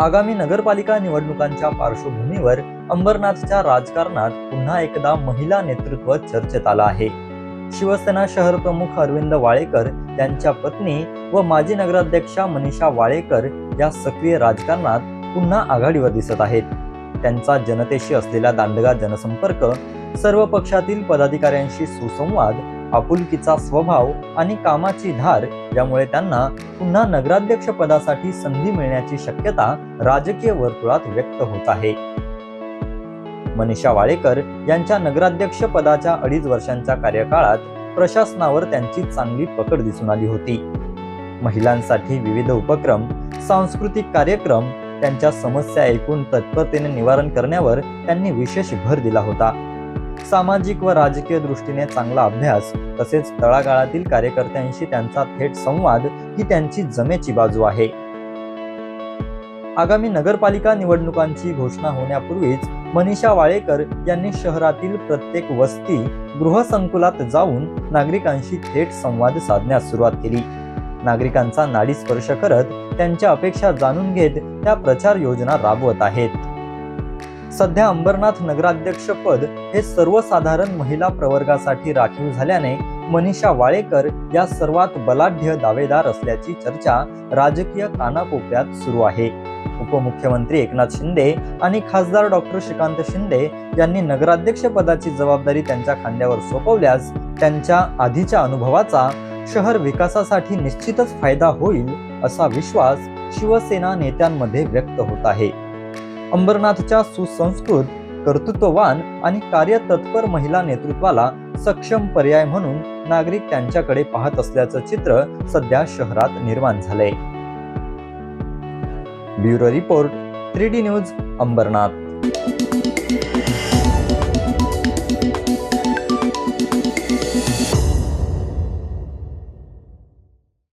आगामी नगरपालिका निवडणुकांच्या पार्श्वभूमीवर अंबरनाथच्या राजकारणात पुन्हा एकदा महिला नेतृत्व चर्चेत आलं आहे. शिवसेना शहर प्रमुख अरविंद वाळेकर यांच्या पत्नी व माजी नगराध्यक्षा मनीषा वाळेकर या सक्रिय राजकारणात पुन्हा आघाडीवर दिसत आहेत. त्यांचा जनतेशी असलेला दांडगा जनसंपर्क सर्व पक्षातील पदाधिकाऱ्यांशी सुसंवाद आपुलकीचा स्वभाव आणि कामाची धार यामुळे त्यांना पुन्हा नगराध्यक्ष पदासाठी संधी मिळण्याची शक्यता राजकीय वर्तुळात व्यक्त होत आहे. मनीषा वाळेकर यांच्या नगराध्यक्ष पदाच्या अडीच वर्षांच्या कार्यकाळात प्रशासनावर त्यांची चांगली पकड दिसून आली होती. महिलांसाठी विविध उपक्रम सांस्कृतिक कार्यक्रम त्यांच्या समस्या ऐकून तत्परतेने निवारण करण्यावर त्यांनी विशेष भर दिला होता. सामाजिक व राजकीय दृष्टीने चांगला अभ्यास तसेच तळागाळातील कार्यकर्त्यांशी त्यांचा थेट संवाद ही त्यांची जमेची बाजू आहे. आगामी नगरपालिका निवडणुकांची घोषणा होण्यापूर्वीच मनीषा वाळेकर यांनी शहरातील प्रत्येक वस्ती गृहसंकुलात जाऊन नागरिकांशी थेट संवाद साधण्यास सुरुवात केली. नागरिकांचा नाडी स्पर्श करत त्यांच्या अपेक्षा जाणून घेत त्या प्रचार योजना राबवत आहेत. सध्या अंबरनाथ नगराध्यक्ष पद हे सर्वसाधारण महिला प्रवर्गासाठी राखीव झाल्याने मनीषा वाळेकर या सर्वात बलाढ्य दावेदार असल्याची चर्चा राजकीय कानाकोपऱ्यात सुरू आहे. उपमुख्यमंत्री एकनाथ शिंदे आणि खासदार डॉक्टर श्रीकांत शिंदे यांनी नगराध्यक्ष पदाची जबाबदारी त्यांच्या खांद्यावर सोपवल्यास त्यांच्या आधीच्या अनुभवाचा शहर विकासासाठी निश्चितच फायदा होईल असा विश्वास शिवसेना नेत्यांमध्ये व्यक्त होत आहे. अंबरनाथच्या सुसंस्कृत कर्तृत्ववान आणि कार्यतत्पर महिला नेतृत्वाला सक्षम पर्याय म्हणून नागरिक त्यांच्याकडे पाहत असल्याचं चित्र सध्या शहरात निर्माण झालंय. Bureau report three D news Ambernath.